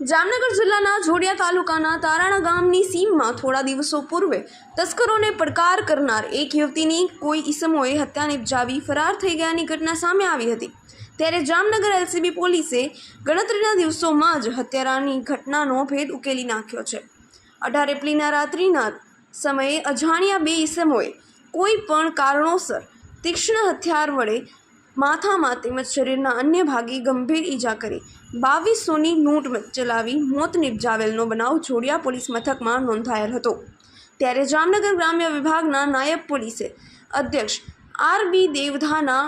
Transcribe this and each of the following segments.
જામનગર જિલ્લાના જોડિયા તાલુકાના તારાણા ગામની સીમમાં થોડા દિવસો પૂર્વે તસ્કરોને પડકાર કરનાર એક યુવતીની કોઈ ઈસમોએ હત્યા નિપજાવી ફરાર થઈ ગયાની ઘટના સામે આવી હતી. ત્યારે જામનગર એલસીબી પોલીસે ગણતરીના દિવસોમાં જ હત્યારાની ઘટનાનો ભેદ ઉકેલી નાખ્યો છે. અઢાર એપ્રિલના રાત્રિના સમયે અજાણ્યા બે ઈસમોએ કોઈ પણ કારણોસર તીક્ષ્ણ હથિયાર વડે માથામાં તેમજ શરીરના અન્ય ભાગે ગંભીર ઈજા કરી. બાવીસોની લૂંટ ચલાવી મોત નિપજાવેલનો બનાવ જોડિયા પોલીસ મથકમાં નોંધાયેલ હતો. ત્યારે જામનગર ગ્રામ્ય વિભાગના નાયબ પોલીસે અધ્યક્ષ આર બી દેવધાના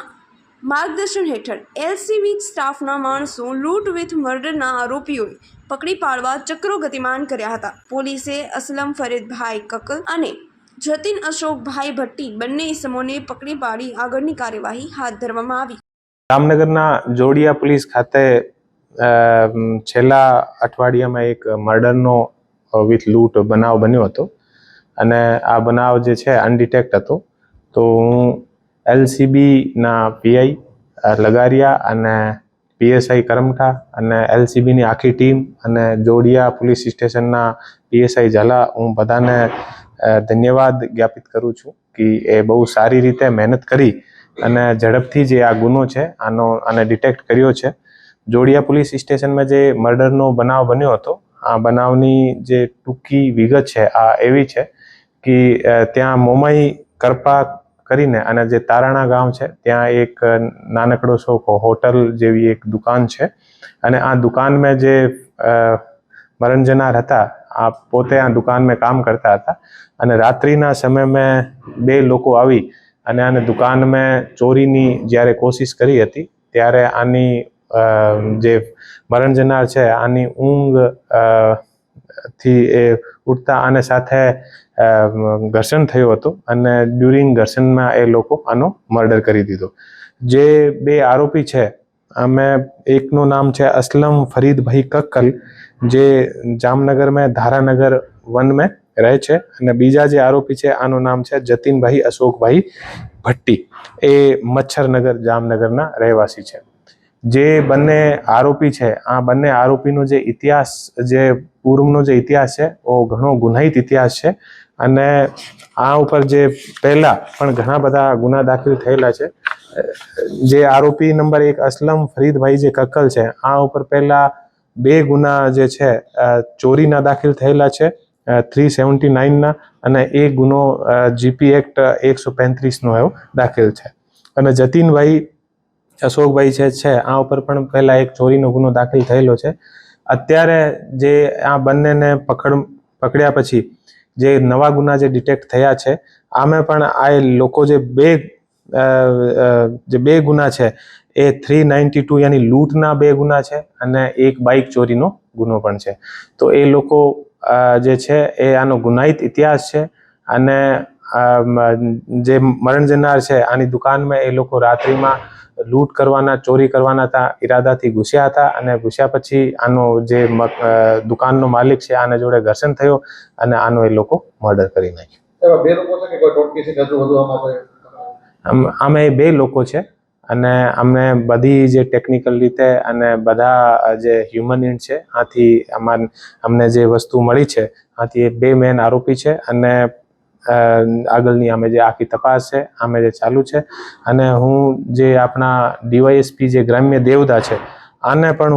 માર્ગદર્શન હેઠળ એલસીબી સ્ટાફના માણસો લૂંટ વિથ મર્ડરના આરોપીઓએ પકડી પાડવા ચક્રો ગતિમાન કર્યા હતા. પોલીસે અસલમ ફરીદભાઈ કકલ અને જતીન અશોકભાઈ ભટ્ટી બંને ઇસમોને પકડી પાડી આગળની કાર્યવાહી હાથ ધરવામાં આવી. જામનગરના જોડિયા પોલીસ ખાતે છેલ્લા અઠવાડિયામાં એક મર્ડરનો વિથ લૂંટ બનાવ બન્યો હતો. અને આ બનાવ જે છે, અનડિટેક્ટ હતો. તો હું એલસીબીના પીઆઈ લગારિયા અને પીએસઆઈ કરમઠા અને એલસીબીની આખી ટીમ અને જોડિયા પોલીસ સ્ટેશનના પીએસઆઈ ઝાલા, હું બધાને ધન્યવાદ જ્ઞાપિત કરું છું કે એ બહુ સારી રીતે મહેનત કરી અને ઝડપથી જે આ ગુનો છે, આનો આને ડિટેક્ટ કર્યો છે. જોડિયા પોલીસ સ્ટેશનમાં જે મર્ડરનો બનાવ બન્યો હતો, આ બનાવની જે ટૂંકી વિગત છે, આ એવી છે કે ત્યાં મોમાઈ કરપા કરીને અને જે તારાણા ગામ છે, ત્યાં એક નાનકડો શોખ હોટલ જેવી એક દુકાન છે અને આ દુકાનમાં જે મરણજનાર મરણ જનાર હતા આ પોતે આ દુકાનમાં કામ કરતા હતા. અને રાત્રિના સમયમાં બે લોકો આવી અને આને દુકાનમાં ચોરીની જ્યારે કોશિશ કરી હતી, ત્યારે આની જે મરણ જનાર છે, આની ઊંઘથી એ ઉઠતા આને સાથે ઘર્ષણ થયું હતું અને ડ્યુરિંગ ઘર્ષણમાં એ લોકો આનો મર્ડર કરી દીધો. જે બે આરોપી છે અમે એકનું નામ છે અસલમ ફરીદભાઈ કક્કલ, જે જામનગરમાં, ધારાનગર વન में રહે છે. અને બીજા જે આરોપી છે, આનું નામ છે જતીનભાઈ અશોકભાઈ ભટ્ટી. એ મચ્છરનગર જામનગરના રહેવાસી છે. જે બંને આરોપી છે, આ બંને આરોપીનો જે ઇતિહાસ, જે પૂર્વનો જે ઇતિહાસ છે એ ઘણો ગુનાહિત ઇતિહાસ છે. અને આ ઉપર જે પહેલા પણ ઘણા બધા ગુના દાખલ થયેલા છે. જે આરોપી નંબર એક અસલમ ફરીદભાઈ જે કક્કલ છે, આ ઉપર પહેલા બે ગુના જે છે ચોરીના દાખલ થયેલા છે થ્રી સેવન્ટી નાઇનના અને એ ગુનો જીપી એક્ટ એકસો પેંત્રીસનો એવો દાખલ છે. અને જતીનભાઈ અશોકભાઈ છે છે, આ ઉપર પણ પહેલા એક ચોરીનો ગુનો દાખલ થયેલો છે. અત્યારે જે આ બંનેને પકડ, પકડ્યા પછી જે નવા ગુના જે ડિટેક્ટ થયા છે, આમે પણ આ લોકો જે બે જે બે ગુના છે, એ થ્રી નાઇન્ટી ટુ યાની લૂંટના બે ગુના છે અને એક બાઇક ચોરીનો ગુનો પણ છે. તો એ લોકો જે છે, એ આનો ગુનાહિત ઇતિહાસ છે અને જે મરણ જનાર છે, આની દુકાનમાં એ લોકો રાત્રિમાં લૂંટ કરવાના, ચોરી કરવાના હતા, ઈરાદાથી ઘૂસ્યા હતા અને ઘૂસ્યા પછી આનો જે દુકાનનો માલિક છે, આના જોડે ઘર્ષણ થયો અને આનો એ લોકો મર્ડર કરી નાખ્યો. બે લોકો છે કે કોઈ ટોટકી છે કે હજુ વધુ આમાં આમે બે લોકો છે અને અમને બધી જે ટેકનિકલ રીતે અને બધા જે હ્યુમન ઇન્ટ છે, આથી અમાર, અમને જે વસ્તુ મળી છે, આથી એ બે મેન આરોપી છે અને આગળની અમે જે આખી તપાસ છે, આમે જે ચાલુ છે. અને હું જે આપણા ડીવાયએસપી જે ગ્રામ્ય દેવદા છે આને પણ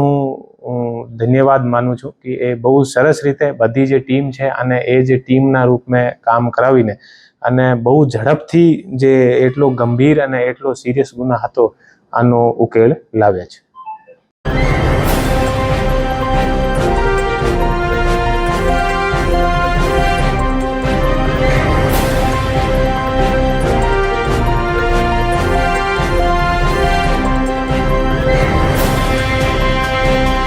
હું ધન્યવાદ માનું છું કે એ બહુ સરસ રીતે બધી જે ટીમ છે અને એ જે ટીમના રૂપમાં કામ કરાવીને અને બહુ ઝડપથી જે એટલો ગંભીર અને એટલો સિરિયસ ગુના હતો, આનો ઉકેલ લાવ્યા છે.